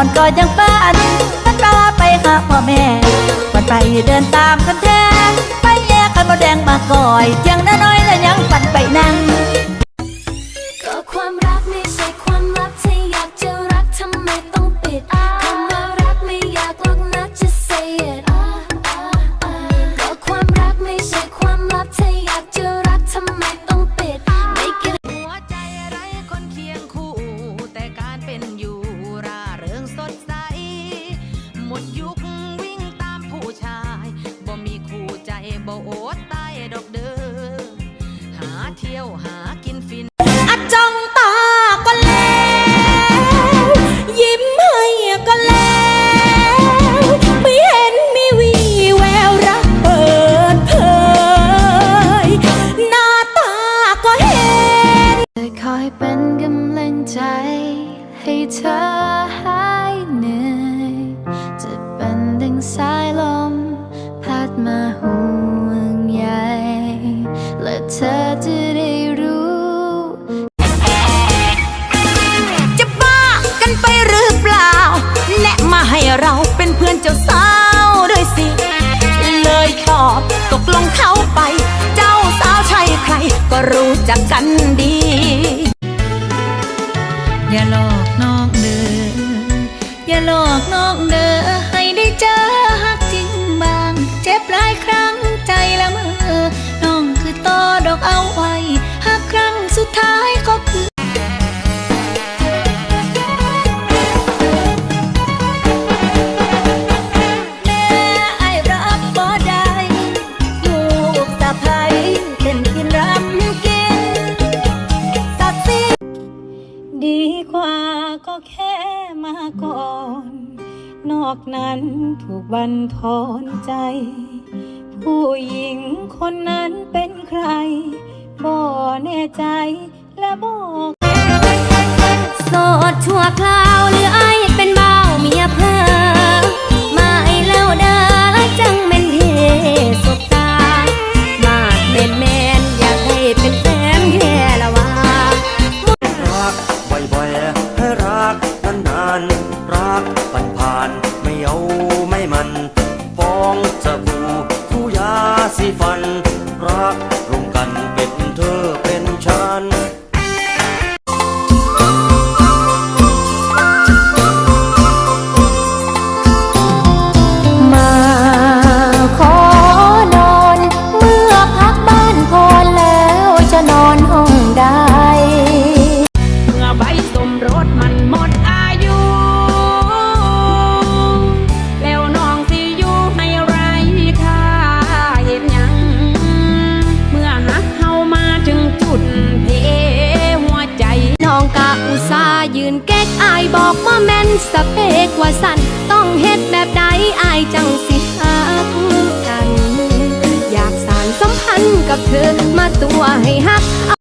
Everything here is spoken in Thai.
อนก็ยังฝันมันพาไปหาพ่อแม่วันไปเดินตามคันแท้ไปแยกคันมาแดงมาก่อยเที่ยงนั้น เที่ยวหากินฟินอะจ้องตาก็แล้ว ยิ้มให้ก็แล้วไม่เห็นมีวีแววรักเปิดเผยหน้าตาก็เห็นจะคอยเป็นกำลังใจให้เธอ เป็นเพื่อนเจ้าสาวด้วยสิ เลยตอบตกลงเข้าไป เจ้าสาวใช่ใคร ก็รู้จักกันดี ก็แค่มาก่อน นอกนั้นถูกบันทอนใจ ผู้หญิงคนนั้นเป็นใครบ่แน่ใจและบอก โสดชั่วคราวหรือ รักปัน อุตส่าห์ยืนเก๊กอายบอกว่าแม่นสเปกว่าสันต้องเฮ็ดแบบใดอายจังสิหักกัน อยากสารสัมพันธ์กับเธอมาตัวให้ฮัก